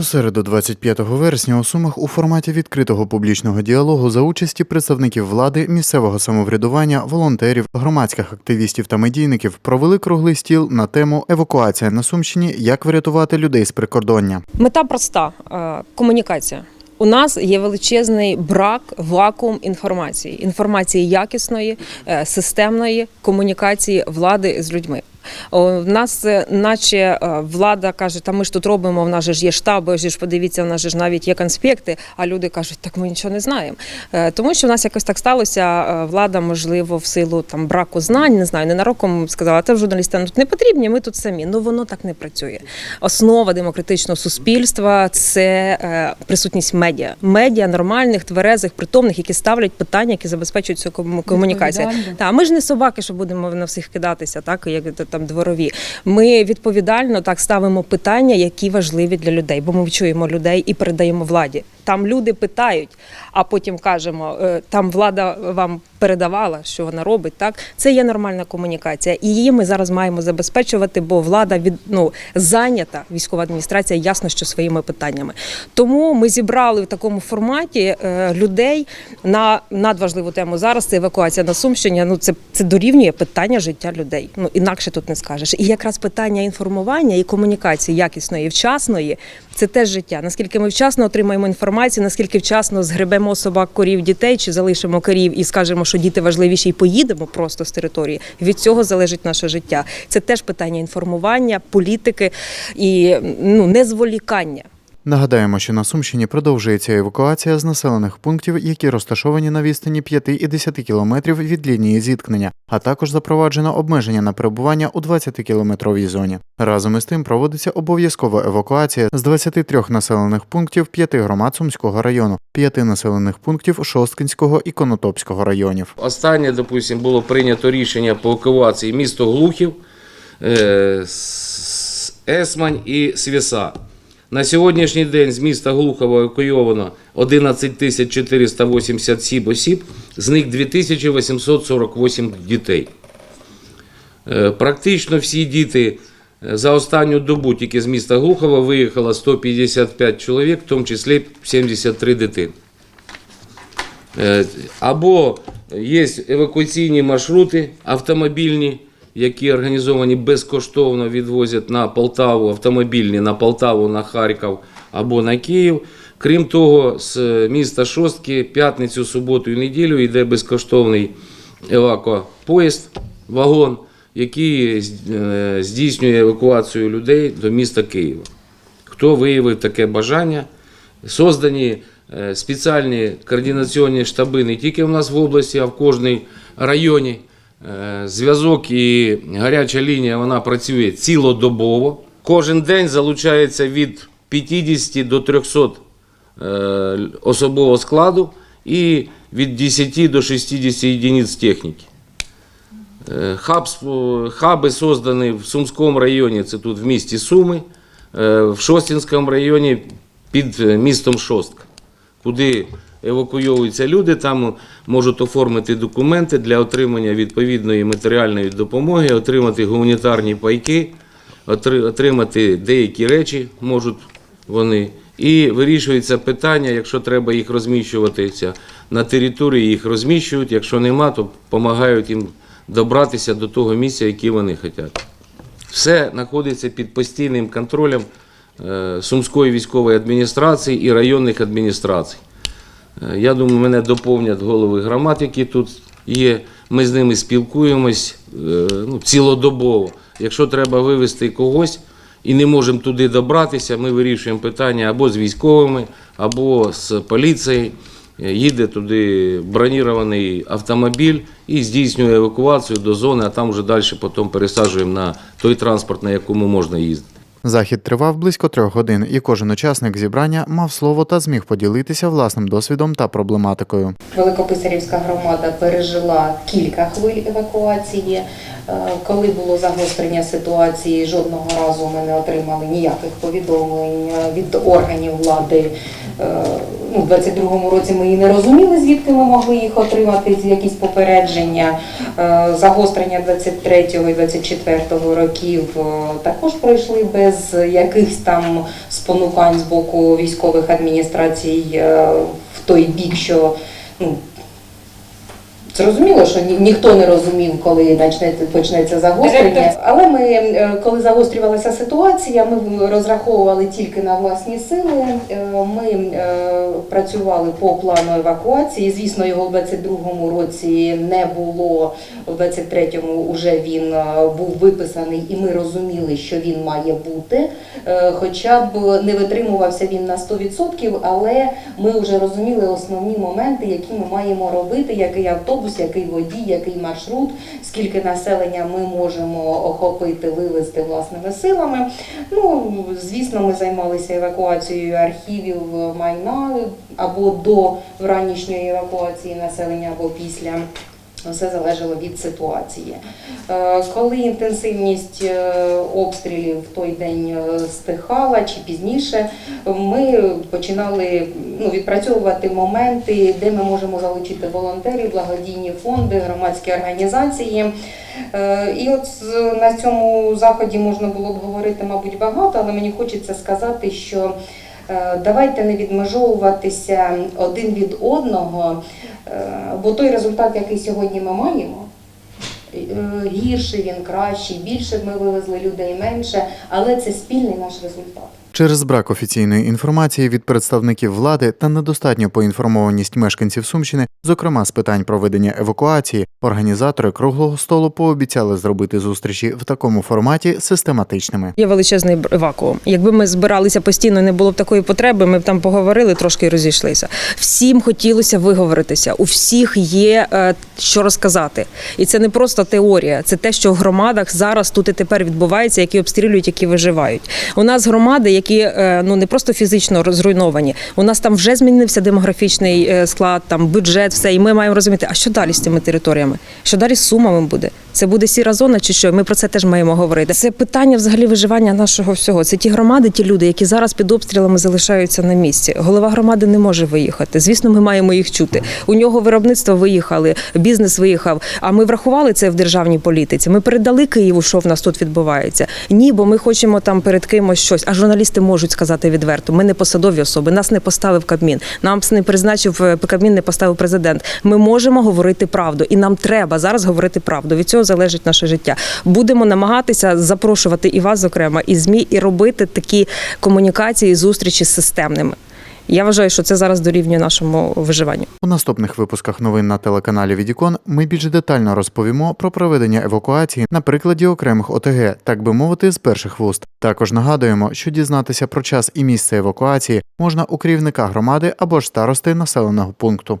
У середу, 25 вересня, у Сумах у форматі відкритого публічного діалогу за участі представників влади, місцевого самоврядування, волонтерів, громадських активістів та медійників провели круглий стіл на тему Евакуація на Сумщині. Як врятувати людей з прикордоння. Мета проста е, комунікація. У нас є величезний брак, вакуум інформації, інформації якісної, е, системної комунікації влади з людьми. В нас, е, наче е, влада каже, та ми ж тут робимо, в нас же ж є штаби, ж подивіться, в нас же ж навіть є конспекти. А люди кажуть, так ми нічого не знаємо. Е, Тому що в нас якось так сталося. Влада, можливо, в силу там браку знань, не знаю, ненароком сказала, та журналісти нам тут не потрібні, ми тут самі. Ну воно так не працює. Основа демократичного суспільства це присутність медіа. Медіа нормальних, тверезих, притомних, які ставлять питання, які забезпечують цю кому- комунікацію. Та ми ж не собаки, що будемо на всіх кидатися, так як там дворові. Ми відповідально так ставимо питання, які важливі для людей, бо ми чуємо людей і передаємо владі. Там люди питають, а потім кажемо, е, там влада вам передавала, що вона робить. Так це є нормальна комунікація, і її ми зараз маємо забезпечувати, бо влада від ну зайнята військова адміністрація, ясно, що своїми питаннями. Тому ми зібрали в такому форматі е, людей на надважливу тему зараз. Це евакуація на Сумщині. Ну це, це дорівнює питання життя людей. Ну інакше тут не скажеш. І якраз питання інформування і комунікації якісної вчасної це теж життя. Наскільки ми вчасно отримаємо інформацію, наскільки вчасно згребемо собак, корів, дітей чи залишимо корів і скажемо, що діти важливіші, і поїдемо просто з території. Від цього залежить наше життя. Це теж питання інформування, політики і ну не. Нагадаємо, що на Сумщині продовжується евакуація з населених пунктів, які розташовані на відстані 5 і 10 кілометрів від лінії зіткнення, а також запроваджено обмеження на перебування у 20-кілометровій зоні. Разом із тим проводиться обов'язкова евакуація з 23 населених пунктів 5 громад Сумського району, 5 населених пунктів Шосткинського і Конотопського районів. Останнє, допустимо, було прийнято рішення по евакуації місто Глухів, е, Есмань і Свіса. На сьогоднішній день з міста Глухова евакуйовано 11 487 осіб, з них 2848 дітей. Е, Практично всі діти е, за останню добу тільки з міста Глухова виїхало 155 чоловік, в тому числі 73 дитини. Е, Або є евакуаційні маршрути автомобільні, які організовані безкоштовно відвозять на Полтаву, автомобільні на Полтаву, на Харків або на Київ. Крім того, з міста Шостки п'ятницю, суботу і неділю йде безкоштовний евакуапоїзд, вагон, який е, здійснює евакуацію людей до міста Києва. Хто виявив таке бажання, создані е, спеціальні координаційні штаби не тільки в нас в області, а в кожній районі. Е, Зв'язок і гаряча лінія вона працює цілодобово. Кожен день залучається від 50 до 300 е, особового складу і від 10 до 60 єдиниць техніки. Е, Хаб, хаби создані в Сумському районі, це тут в місті Суми, в Шостінському районі під містом Шостка, куди евакуйовуються люди, там можуть оформити документи для отримання відповідної матеріальної допомоги, отримати гуманітарні пайки, отримати деякі речі можуть вони. І вирішується питання, якщо треба їх розміщуватися на території, їх розміщують, якщо нема, то допомагають їм добратися до того місця, яке вони хочуть. Все знаходиться під постійним контролем е, Сумської військової адміністрації і районних адміністрацій. Е, Я думаю, мене доповнять голови громад, які тут є. Ми з ними спілкуємось е, ну, цілодобово. Якщо треба вивезти когось і не можемо туди добратися, ми вирішуємо питання або з військовими, або з поліцією. Е, Їде туди бронірований автомобіль і здійснює евакуацію до зони, а там вже далі потім пересаджуємо на той транспорт, на якому можна їздити. Захід тривав близько трьох годин, і кожен учасник зібрання мав слово та зміг поділитися власним досвідом та проблематикою. Великописарівська громада пережила кілька хвиль евакуації. Е, Коли було загострення ситуації, жодного разу ми не отримали ніяких повідомлень е, від органів влади. Е, Ну, 22-му році ми і не розуміли, звідки ми могли їх отримати, якісь попередження. Загострення 23-го і 24-го років також пройшли без якихось там спонукань з боку військових адміністрацій е, в той бік, що ну, Зрозуміло, що ні, ніхто не розумів, коли почнеться, почнеться загострення. Але ми, е, коли загострювалася ситуація, ми розраховували тільки на власні сили. Е, Ми е, працювали по плану евакуації. Звісно, його в 22-му році не було. В 23-му вже він був виписаний, і ми розуміли, що він має бути. Хоча б не витримувався він на 100%, але ми вже розуміли основні моменти, які ми маємо робити, який автобус, який водій, який маршрут, скільки населення ми можемо охопити, вивезти власними силами. Ну, звісно, ми займалися евакуацією архівів майна або до вранішньої евакуації населення, або після. Все залежало від ситуації. Е, Коли інтенсивність е, обстрілів в той день е, стихала чи пізніше, ми починали ну, відпрацьовувати моменти, де ми можемо залучити волонтерів, благодійні фонди, громадські організації. І от на цьому заході можна було б говорити, мабуть, багато, але мені хочеться сказати, що давайте не відмежовуватися один від одного, е, бо той результат, який сьогодні ми маємо, е, гірший він кращий, більше ми вивезли людей менше, але це спільний наш результат. Через брак офіційної інформації від представників влади та недостатню поінформованість мешканців Сумщини, зокрема з питань проведення евакуації, організатори круглого столу пообіцяли зробити зустрічі в такому форматі систематичними. Є величезний вакуум. Якби ми збиралися постійно, не було б такої потреби. Ми б там поговорили трошки розійшлися. Всім хотілося виговоритися. У всіх є е, що розказати, і це не просто теорія, це те, що в громадах зараз тут і тепер відбувається, які обстрілюють, які виживають. У нас громади, які е, ну не просто фізично зруйновані. У нас там вже змінився демографічний е, склад, там бюджет, все. І ми маємо розуміти, а що далі з цими територіями? Що далі з сумами буде? Це буде сіра зона чи що? Ми про це теж маємо говорити. Це питання взагалі виживання нашого всього. Це ті громади, ті люди, які зараз під обстрілами залишаються на місці. Голова громади не може виїхати. Звісно, ми маємо їх чути. У нього виробництво виїхали, бізнес виїхав. А ми врахували це в державній політиці. Ми передали Києву, що в нас тут відбувається. Ні, бо ми хочемо там перед кимось щось. А журналісти можуть сказати відверто. Ми не посадові особи. Нас не поставив Кабмін. Нам не призначив е, Кабмін, не поставив президент. Ми можемо говорити правду, і нам треба зараз говорити правду. Від цього залежить наше життя. Будемо намагатися запрошувати і вас, зокрема, і змі, і робити такі комунікації, зустрічі з системними. Я вважаю, що це зараз дорівнює нашому виживанню. У наступних випусках новин на телеканалі Відікон ми більш детально розповімо про проведення евакуації на прикладі окремих ОТГ, так би мовити, з перших вуст. Також нагадуємо, що дізнатися про час і місце евакуації можна у керівника громади або ж старости населеного пункту.